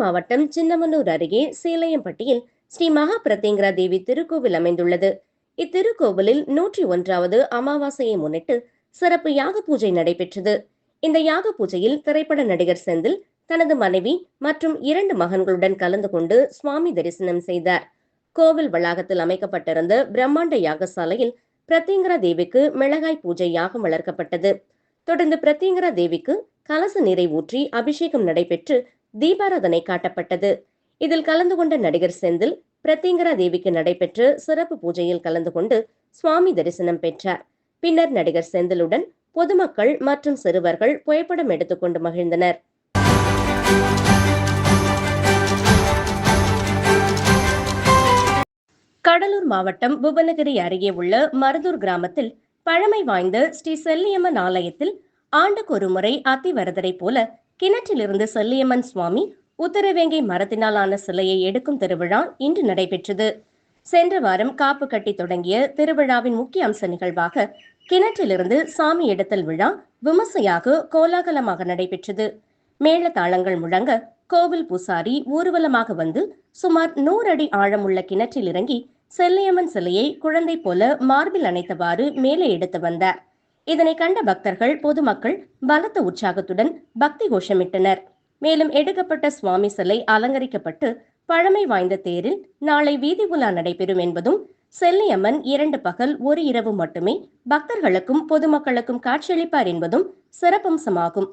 மாவட்டம் சின்னமனூர் அருகே சேலையம்பட்டியில் ஸ்ரீ மகா பிரத்யங்கரா தேவி திருக்கோவில் அமைந்துள்ளது. இத்திருக்கோவிலில் நூற்றி ஒன்றாவது அமாவாசையை முன்னிட்டு சிறப்பு யாக பூஜை நடைபெற்றது. இந்த யாக பூஜையில் திரைப்பட நடிகர் செந்தில் தனது மனைவி மற்றும் இரண்டு மகன்களுடன் கலந்து கொண்டு சுவாமி தரிசனம் செய்தார். கோவில் வளாகத்தில் அமைக்கப்பட்டிருந்த பிரம்மாண்ட யாகசாலையில் பிரத்யங்கரா தேவிக்கு மிளகாய் பூஜை யாகம் வளர்க்கப்பட்டது. தொடர்ந்து பிரத்யங்கரா தேவிக்கு கலச நீரை ஊற்றி அபிஷேகம் நடைபெற்று தீபாராதனை காட்டப்பட்டது. இதில் கலந்து கொண்ட நடிகர் செந்தில் பிரத்யங்கரா தேவிக்கு நடைபெற்ற சிறப்பு பூஜையில் கலந்து கொண்டு சுவாமி தரிசனம் பெற்றார். பின்னர் நடிகர் செந்திலுடன் பொதுமக்கள் மற்றும் சிறுவர்கள் புகைப்படம் எடுத்துக்கொண்டு மகிழ்ந்தனர். கடலூர் மாவட்டம் புவனகிரி அருகே உள்ள மருதூர் கிராமத்தில் பழமை வாய்ந்த ஸ்ரீ செல்லியம்மன் ஆலயத்தில் ஆண்டுக்கு ஒரு முறை அத்திவரதரை போல கிணற்றிலிருந்து செல்லியம்மன் சுவாமி உத்தரவேங்கை மரத்தினால் ஆன சிலையை எடுக்கும் திருவிழா இன்று நடைபெற்றது. சென்ற வாரம் காப்பு கட்டி தொடங்கிய திருவிழாவின் முக்கிய அம்ச நிகழ்வாக கிணற்றிலிருந்து சாமி எடுத்தல் விழா விமர்சையாக கோலாகலமாக நடைபெற்றது. மேள தாளங்கள் முழங்க கோவில் பூசாரி ஊர்வலமாக வந்து சுமார் நூறு அடி ஆழமுள்ள கிணற்றில் இறங்கி செல்லியம்மன் சிலையை குழந்தை போல மார்பில் அணைத்தவாறு மேலே எடுத்து வந்தார். இதனை கண்ட பக்தர்கள் பொதுமக்கள் பலத்த உற்சாகத்துடன் பக்தி கோஷமிட்டனர். மேலும் எடுக்கப்பட்ட சுவாமி சிலை அலங்கரிக்கப்பட்டு பழமை வாய்ந்த தேரில் நாளை வீதி உலா நடைபெறும் என்பதும் செல்லியம்மன் இரண்டு பகல் ஒரு இரவு மட்டுமே பக்தர்களுக்கும் பொதுமக்களுக்கும் காட்சியளிப்பார் என்பதும் சிறப்பம்சமாகும்.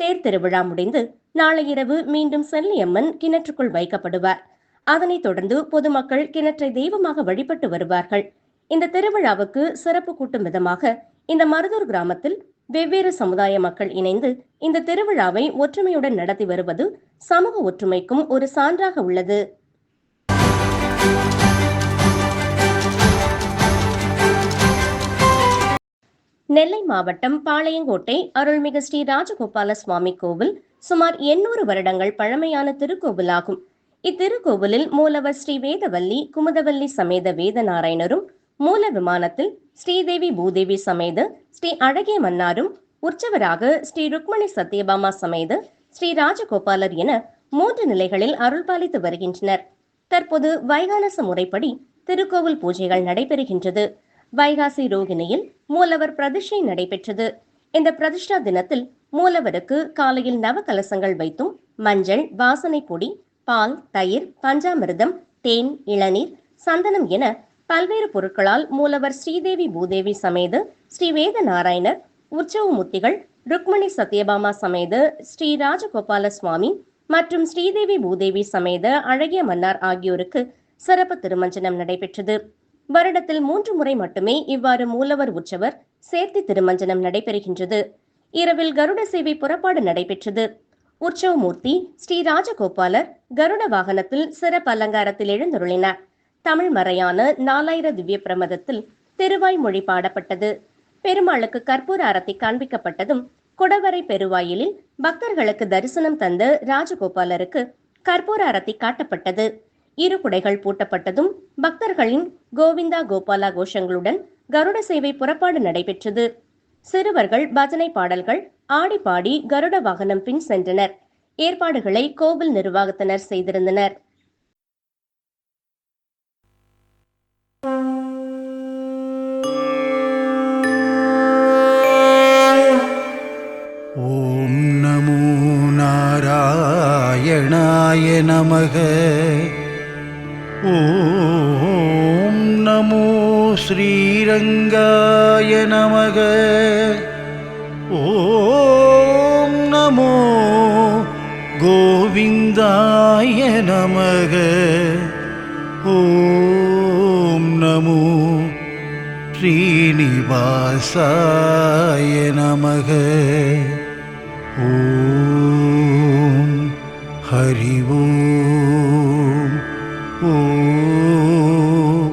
தேர் திருவிழா முடிந்து நாளை இரவு மீண்டும் செல்லியம்மன் கிணற்றுக்குள் வைக்கப்படுவார். அதனைத் தொடர்ந்து பொதுமக்கள் கிணற்றை தெய்வமாக வழிபட்டு வருவார்கள். இந்த திருவிழாவுக்கு சிறப்பு கூட்டும் விதமாக இந்த மருதூர் கிராமத்தில் வெவ்வேறு சமுதாய மக்கள் இணைந்து இந்த திருவிழாவை ஒற்றுமையுடன் நடத்தி வருவது சமூக ஒற்றுமைக்கும் ஒரு சான்றாக உள்ளது. நெல்லை மாவட்டம் பாளையங்கோட்டை அருள்மிகு ஸ்ரீ ராஜகோபால சுவாமி கோவில் சுமார் எண்ணூறு வருடங்கள் பழமையான திருக்கோவிலாகும். இத்திருக்கோவிலில் மூலவர் ஸ்ரீ வேதவல்லி குமுதவல்லி சமேத வேதநாராயணரும் மூல விமானத்தில் ஸ்ரீதேவி பூதேவி சமேத ஸ்ரீ அழகிய மன்னாரும் உற்சவராக ஸ்ரீ ருக்மணி சத்யபாமா சமேத ஸ்ரீ ராஜகோபாலர் என மூன்று நிலைகளில் அருள்பாலித்து வருகின்றனர். தற்போது வைகானச முறைப்படி திருக்கோவில் பூஜைகள் நடைபெறுகின்றது. வைகாசி ரோகிணியில் மூலவர் பிரதிஷ்டை நடைபெற்றது. இந்த பிரதிஷ்டா தினத்தில் மூலவருக்கு காலையில் நவ கலசங்கள் வைத்தும் மஞ்சள் வாசனை பொடி பால் தயிர் பஞ்சாமிர்தம் தேன் இளநீர் சந்தனம் என பல்வேறு பொருட்களால் மூலவர் ஸ்ரீதேவி பூதேவி சமேத ஸ்ரீ வேத நாராயணர் முத்திகள் ருக்மணி சத்யபாமா சமேத ஸ்ரீ ராஜகோபால சுவாமி மற்றும் ஸ்ரீதேவி பூதேவி சமேத அழகிய மன்னார் ஆகியோருக்கு சிறப்பு திருமஞ்சனம் நடைபெற்றது. வருடத்தில் மூன்று முறை மட்டுமே இவ்வாறு மூலவர் உற்சவர் சேர்த்தி திருமஞ்சனம் நடைபெறுகின்றது. இரவில் கருட சேவை புறப்பாடு நடைபெற்றது. உற்சவமூர்த்தி ஸ்ரீ ராஜகோபாலர் கருட வாகனத்தில் சிறப்பு அலங்காரத்தில் எழுந்தருளினார். தமிழ் மறையான நாலாயிர திவ்ய பிரமதத்தில் திருவாய்மொழி பாடப்பட்டது. பெருமாளுக்கு கற்பூர அரத்தி காண்பிக்கப்பட்டதும் குடவரை பெருவாயிலில் பக்தர்களுக்கு தரிசனம் தந்த ராஜகோபாலருக்கு கற்பூர அரத்தி காட்டப்பட்டது. இரு குடைகள் பூட்டப்பட்டதும் பக்தர்களின் கோவிந்தா கோபாலா கோஷங்களுடன் கருட சேவை புறப்பாடு நடைபெற்றது. சிறுவர்கள் பஜனை பாடல்கள் ஆடி பாடி கருட வாகனம் பின் சென்றனர். ஏற்பாடுகளை கோவில் நிர்வாகத்தினர் செய்திருந்தனர். நாராயணாய நமக. ஓம் நமோ ஸ்ரீரங்காய நமக. ஓம் நமோ கோவிந்தாய நமக. ஓம் நமோ ஸ்ரீனிவாசாய நமக. ஓம் हरि ओम् ॐ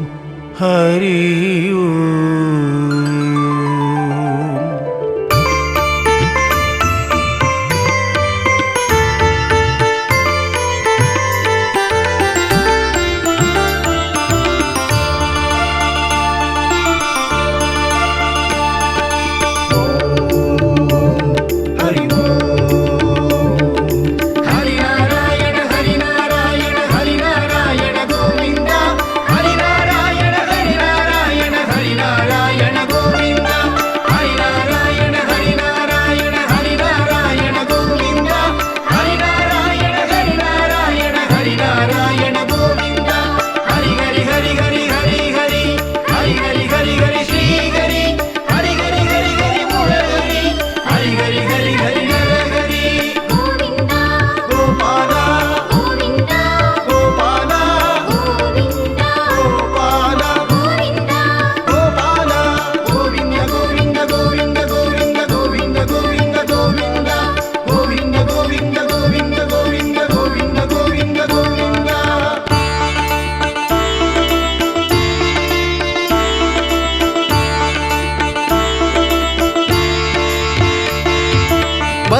हरि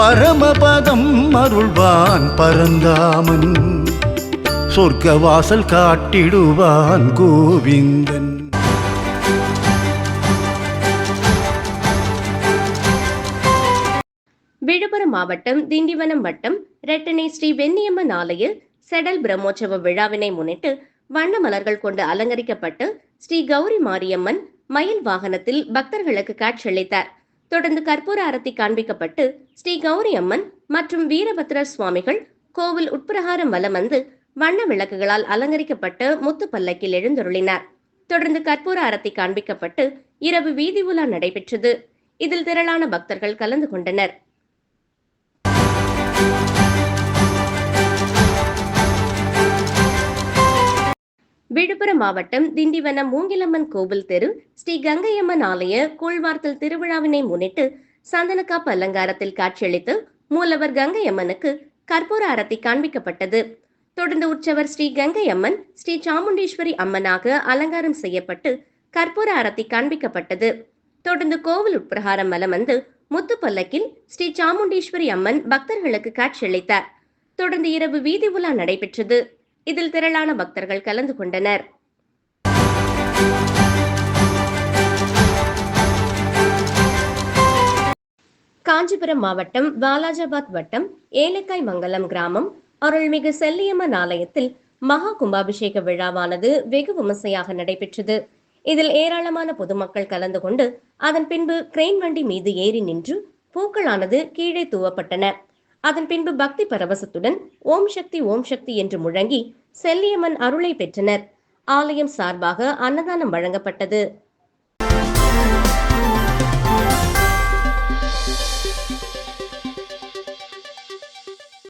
பரமபதம் அருள்வான் பரந்தாமன். சொர்க்க வாசல் காட்டிடுவான் கோவிந்தன். விழுப்புரம் மாவட்டம் திண்டிவனம் வட்டம் ரெட்டனை ஸ்ரீ வெண்ணியம்மன் ஆலய செடல் பிரம்மோற்சவ விழாவினை முன்னிட்டு வண்ண மலர்கள் கொண்டு அலங்கரிக்கப்பட்டு ஸ்ரீ கௌரி மாரியம்மன் மயில் வாகனத்தில் பக்தர்களுக்கு காட்சியளித்தார். தொடர்ந்து கற்பூர அரத்தி காண்பிக்கப்பட்டு ஸ்ரீ கௌரி அம்மன் மற்றும் வீரபத்ரர் சுவாமிகள் கோவில் உட்பிரகாரம் வலம் வந்து வண்ண விளக்குகளால் அலங்கரிக்கப்பட்ட முத்து பல்லக்கில் எழுந்தருளினார். தொடர்ந்து கற்பூர அரத்தி காண்பிக்கப்பட்டு இரவு வீதி உலா நடைபெற்றது. இதில் திரளான பக்தர்கள் கலந்து கொண்டனர். விழுப்புரம் மாவட்டம் திண்டிவனம் மூங்கிலம்மன் கோவில் தெரு ஸ்ரீ கங்கையம்மன் ஆலய கூழ்வார்த்தல் திருவிழாவினை முன்னிட்டு சந்தனக்காப்பு அலங்காரத்தில் காட்சியளித்து மூலவர் கங்கையம்மனுக்கு கற்பூர அரத்தி காண்பிக்கப்பட்டது. தொடர்ந்து உற்சவர் ஸ்ரீ கங்கையம்மன் ஸ்ரீ சாமுண்டீஸ்வரி அம்மனாக அலங்காரம் செய்யப்பட்டு கற்பூர அரத்தி காண்பிக்கப்பட்டது. தொடர்ந்து கோவில் உட்பிரகாரம் மலமந்து முத்துப்பல்லக்கில் முத்து பல்லக்கில் ஸ்ரீ சாமுண்டீஸ்வரி அம்மன் பக்தர்களுக்கு காட்சியளித்தார். தொடர்ந்து இரவு வீதி உலா நடைபெற்றது. இதில் திரளான பக்தர்கள் கலந்து கொண்டனர். காஞ்சிபுரம் மாவட்டம் வாலாஜாபாத் வட்டம் ஏலக்காய் மங்கலம் கிராமம் அருள்மிகு செல்லியம்மன் ஆலயத்தில் மகா கும்பாபிஷேக விழாவானது வெகு விமர்சையாக நடைபெற்றது. இதில் ஏராளமான பொதுமக்கள் கலந்து கொண்டு அதன் பின்பு கிரெயின் வண்டி மீது ஏறி நின்று பூக்களானது கீழே தூவப்பட்டன. அதன் பின்பு பக்தி பரவசத்துடன் ஓம் சக்தி ஓம் சக்தி என்று முழங்கி செல்லியம்மன் அருளை பெற்றனர். ஆலயம் சார்பாக அன்னதானம் வழங்கப்பட்டது.